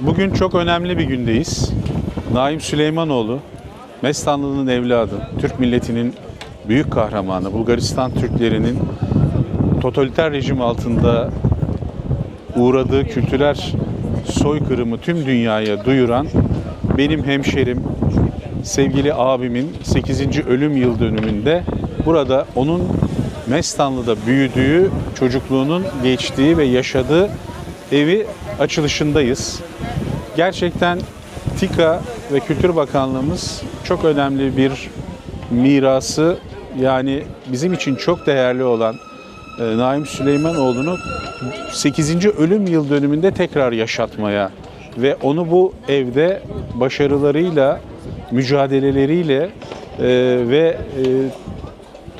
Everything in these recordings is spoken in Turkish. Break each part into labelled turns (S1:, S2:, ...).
S1: Bugün çok önemli bir gündeyiz. Naim Süleymanoğlu, Mestanlı'nın evladı, Türk milletinin büyük kahramanı, Bulgaristan Türklerinin totaliter rejim altında uğradığı kültürel soykırımı tüm dünyaya duyuran benim hemşerim, sevgili abimin 8. ölüm yıl dönümünde burada onun Mestanlı'da büyüdüğü, çocukluğunun geçtiği ve yaşadığı evi açılışındayız. Gerçekten TİKA ve Kültür Bakanlığımız çok önemli bir mirası yani bizim için çok değerli olan e, Naim Süleymanoğlu'nu 8. ölüm yıl dönümünde tekrar yaşatmaya ve onu bu evde başarılarıyla, mücadeleleriyle e, ve e,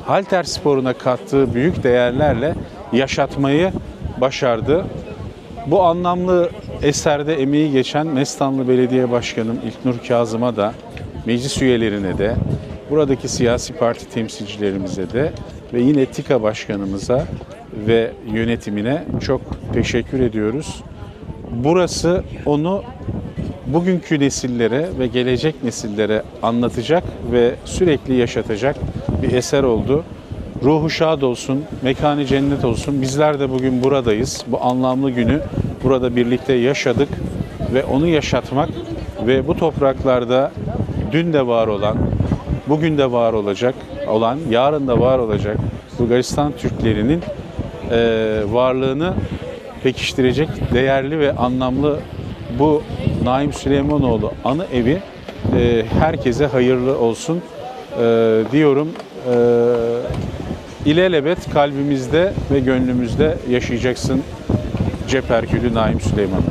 S1: halter sporuna kattığı büyük değerlerle yaşatmayı başardı. Bu anlamlı eserde emeği geçen Mestanlı Belediye Başkanım İlknur Kazım'a da, meclis üyelerine de, buradaki siyasi parti temsilcilerimize de ve yine TİKA Başkanımıza ve yönetimine çok teşekkür ediyoruz. Burası onu bugünkü nesillere ve gelecek nesillere anlatacak ve sürekli yaşatacak bir eser oldu. Ruhu şad olsun, mekanı cennet olsun. Bizler de bugün buradayız. Bu anlamlı günü burada birlikte yaşadık ve onu yaşatmak ve bu topraklarda dün de var olan, bugün de var olacak olan, yarın da var olacak Bulgaristan Türklerinin eee, varlığını pekiştirecek değerli ve anlamlı bu Naim Süleymanoğlu anı evi eee, herkese hayırlı olsun eee, diyorum. Eee ilelebet kalbimizde ve gönlümüzde yaşayacaksın Cep Herkülü Naim Süleyman.